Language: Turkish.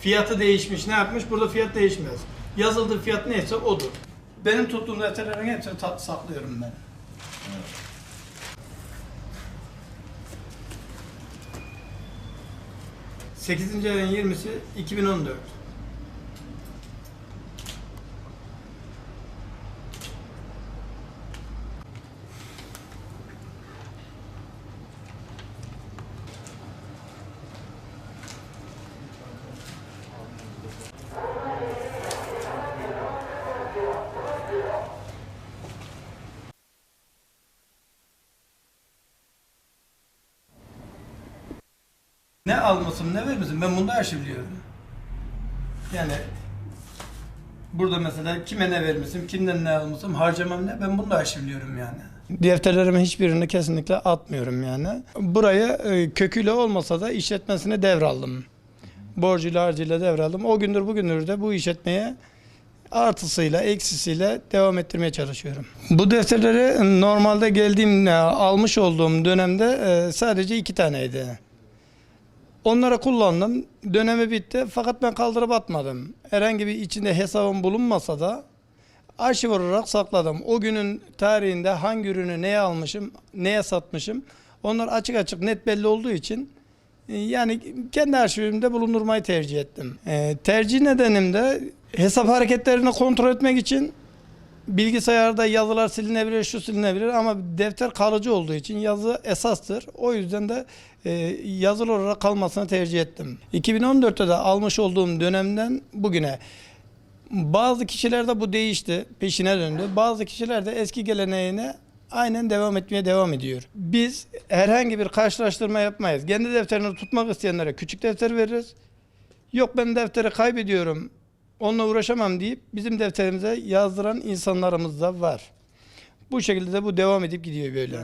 Fiyatı değişmiş, ne yapmış? Burada fiyat değişmez. Yazıldığı fiyat neyse odur. Benim tuttuğum defterlerin hepsini saklıyorum ben. Sekizinci ayın 20'si 2014. Ne almasın ne vermesin ben bunda her şeyi biliyorum. Yani burada mesela kime ne vermişim, kimden ne almışım, harcamam ne ben bunda her şeyi biliyorum yani. Defterlerimin hiçbirini kesinlikle atmıyorum yani. Burayı e, köküyle olmasa da işletmesine devraldım. Borcuyla harcıyla devraldım. O gündür bugündür de bu işletmeye artısıyla eksisiyle devam ettirmeye çalışıyorum. Bu defterleri normalde geldiğim e, almış olduğum dönemde e, sadece iki taneydi. Onları kullandım. Dönemi bitti fakat ben kaldırıp atmadım. Herhangi bir içinde hesabım bulunmasa da arşiv olarak sakladım. O günün tarihinde hangi ürünü neye almışım, neye satmışım onlar açık açık net belli olduğu için e, yani kendi arşivimde bulundurmayı tercih ettim. E, tercih nedenim de hesap hareketlerini kontrol etmek için bilgisayarda yazılar silinebilir, şu silinebilir ama defter kalıcı olduğu için yazı esastır. O yüzden de e, yazılı olarak kalmasını tercih ettim. 2014'te de almış olduğum dönemden bugüne bazı kişilerde bu değişti, peşine döndü. Bazı kişiler de eski geleneğine aynen devam etmeye devam ediyor. Biz herhangi bir karşılaştırma yapmayız. Kendi defterini tutmak isteyenlere küçük defter veririz. Yok ben defteri kaybediyorum, onunla uğraşamam deyip bizim defterimize yazdıran insanlarımız da var. Bu şekilde de bu devam edip gidiyor böyle.